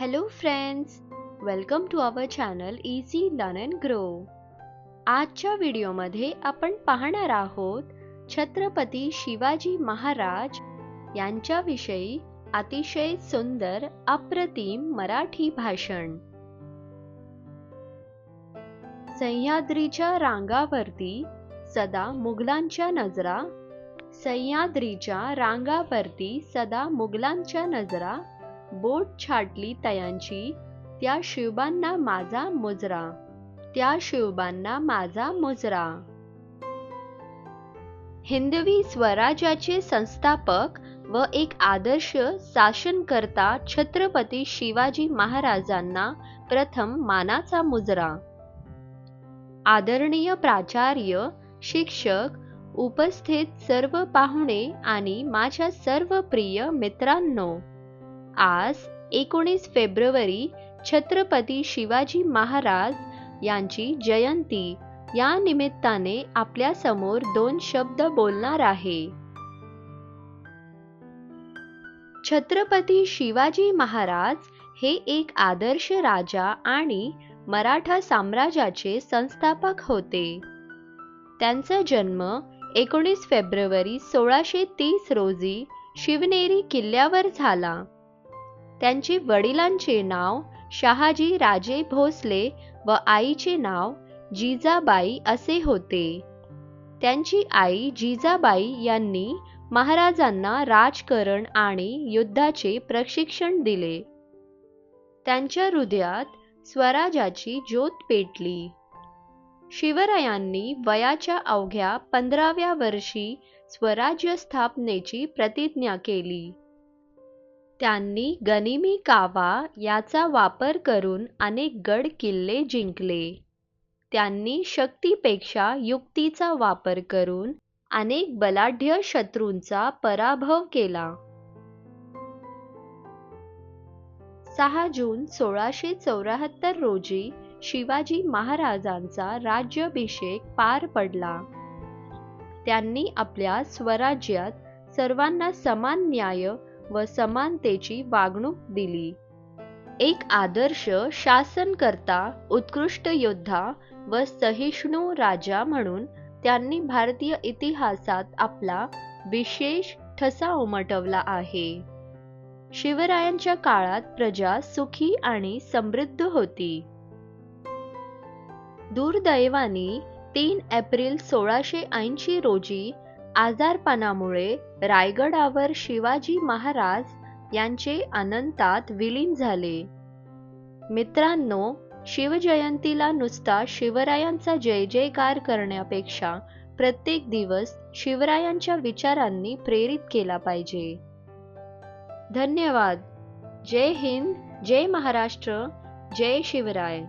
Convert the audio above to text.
Hello friends welcome to our channel easy learn and grow आजच्या व्हिडिओमध्ये आपण पाहणार आहोत छत्रपती शिवाजी महाराज यांच्याविषयी अतिशय सुंदर अप्रतिम मराठी भाषण. सह्याद्रीच्या रांगावरती सदा मुघलांच्या नजरा सह्याद्रीच्या रांगावरती सदा मुघलांच्या नजरा बोट छाटली तयांची त्या शिवबांना माझा मुजरा त्या शिवबांना माझा मुजरा. हिंदवी स्वराज्याचे संस्थापक व एक आदर्श शासनकर्ता छत्रपती शिवाजी महाराजांना प्रथम मानाचा मुजरा. आदरणीय प्राचार्य शिक्षक उपस्थित सर्व पाहुणे आणि माझ्या सर्व प्रिय मित्रांनो आज एकोणीस फेब्रुवारी छत्रपती शिवाजी महाराज यांची जयंती. या निमित्ताने आपल्यासमोर दोन शब्द बोलणार आहे. छत्रपती शिवाजी महाराज हे एक आदर्श राजा आणि मराठा साम्राज्याचे संस्थापक होते. त्यांचा जन्म एकोणीस फेब्रुवारी सोळाशे तीस रोजी शिवनेरी किल्ल्यावर झाला. त्यांचे वडिलांचे नाव शहाजी राजे भोसले व आईचे नाव जिजाबाई असे होते. त्यांची आई जिजाबाई यांनी महाराजांना राजकारण आणि युद्धाचे प्रशिक्षण दिले. त्यांच्या हृदयात स्वराजाची ज्योत पेटली. शिवरायांनी वयाच्या अवघ्या पंधराव्या वर्षी स्वराज्य स्थापनेची प्रतिज्ञा केली. त्यांनी गनिमी कावा याचा वापर करून अनेक गड किल्ले जिंकले. त्यांनी शक्तीपेक्षा युक्तीचा वापर करून अनेक बलाढ्य शत्रूंचा पराभव केला. सहा जून सोळाशे चौऱ्याहत्तर रोजी शिवाजी महाराजांचा राज्याभिषेक पार पडला. त्यांनी आपल्या स्वराज्यात सर्वांना समान न्याय व समानतेची वागणूक दिली. एक आदर्श शासनकर्ता उत्कृष्ट योद्धा व सहिष्णू राजा म्हणून त्यांनी भारतीय इतिहासात आपला विशेष ठसा उमटवला आहे. शिवरायांच्या काळात प्रजा सुखी आणि समृद्ध होती. दुर्दैवाने तीन एप्रिल सोळाशे ऐंशी रोजी आजारपणामुळे रायगडावर शिवाजी महाराज यांचे अनंतात विलीन झाले. मित्रांनो शिवजयंतीला नुसता शिवरायांचा जय जयकार करण्यापेक्षा प्रत्येक दिवस शिवरायांच्या विचारांनी प्रेरित केला पाहिजे. धन्यवाद. जय हिंद जय महाराष्ट्र जय शिवराय.